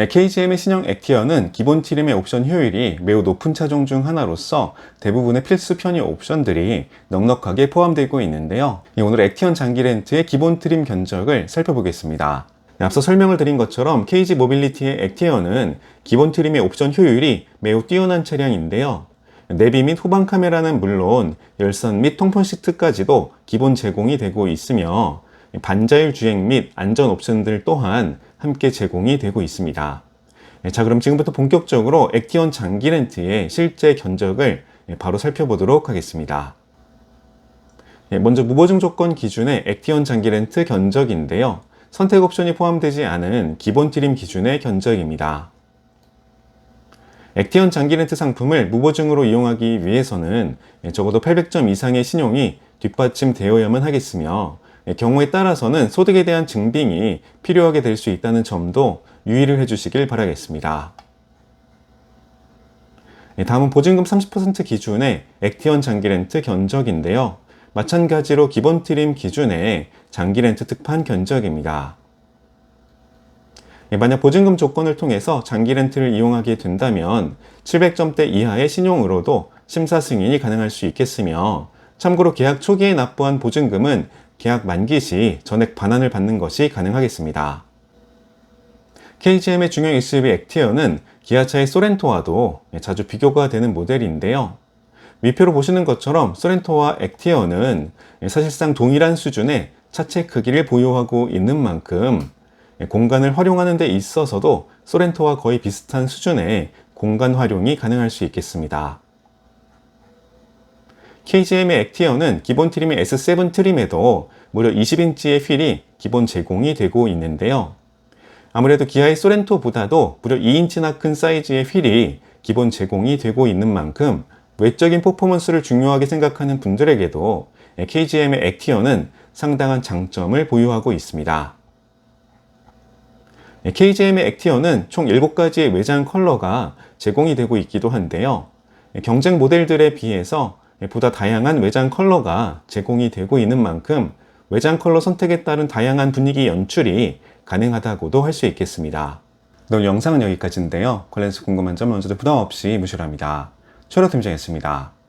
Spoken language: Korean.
네, KGM의 신형 액티어는 기본 트림의 옵션 효율이 매우 높은 차종 중 하나로서 대부분의 필수 편의 옵션들이 넉넉하게 포함되고 있는데요. 예, 오늘 액티언 장기 렌트의 기본 트림 견적을 살펴보겠습니다. 네, 앞서 설명을 드린 것처럼 KG 모빌리티의 액티어는 기본 트림의 옵션 효율이 매우 뛰어난 차량인데요. 내비 및 후방 카메라는 물론 열선 및 통풍 시트까지도 기본 제공이 되고 있으며 반자율 주행 및 안전 옵션들 또한 함께 제공이 되고 있습니다. 네, 자, 그럼 지금부터 본격적으로 액티온 장기 렌트의 실제 견적을 바로 살펴보도록 하겠습니다. 예, 먼저 무보증 조건 기준의 액티온 장기 렌트 견적인데요. 선택 옵션이 포함되지 않은 기본 트림 기준의 견적입니다. 액티온 장기 렌트 상품을 무보증으로 이용하기 위해서는 적어도 800점 이상의 신용이 뒷받침되어야만 하겠으며 경우에 따라서는 소득에 대한 증빙이 필요하게 될 수 있다는 점도 유의를 해주시길 바라겠습니다. 다음은 보증금 30% 기준의 액티언 장기 렌트 견적인데요. 마찬가지로 기본 트림 기준의 장기 렌트 특판 견적입니다. 예, 만약 보증금 조건을 통해서 장기 렌트를 이용하게 된다면 700점대 이하의 신용으로도 심사 승인이 가능할 수 있겠으며 참고로 계약 초기에 납부한 보증금은 계약 만기 시 전액 반환을 받는 것이 가능하겠습니다. KGM의 중형 SUV 액티어는 기아차의 소렌토와도 자주 비교가 되는 모델인데요. 위표로 보시는 것처럼 소렌토와 액티어는 사실상 동일한 수준의 차체 크기를 보유하고 있는 만큼 공간을 활용하는 데 있어서도 소렌토와 거의 비슷한 수준의 공간 활용이 가능할 수 있겠습니다. KGM의 액티어는 기본 트림의 S7 트림에도 무려 20인치의 휠이 기본 제공이 되고 있는데요. 아무래도 기아의 소렌토보다도 무려 2인치나 큰 사이즈의 휠이 기본 제공이 되고 있는 만큼 외적인 퍼포먼스를 중요하게 생각하는 분들에게도 KGM의 액티어는 상당한 장점을 보유하고 있습니다. KGM의 액티어는 총 7가지의 외장 컬러가 제공이 되고 있기도 한데요. 경쟁 모델들에 비해서 보다 다양한 외장 컬러가 제공이 되고 있는 만큼 외장 컬러 선택에 따른 다양한 분위기 연출이 가능하다고도 할 수 있겠습니다. 오늘 영상은 여기까지인데요. 관련해서 궁금한 점은 언제든 부담 없이 무시랍니다. 초록 팀장이었습니다.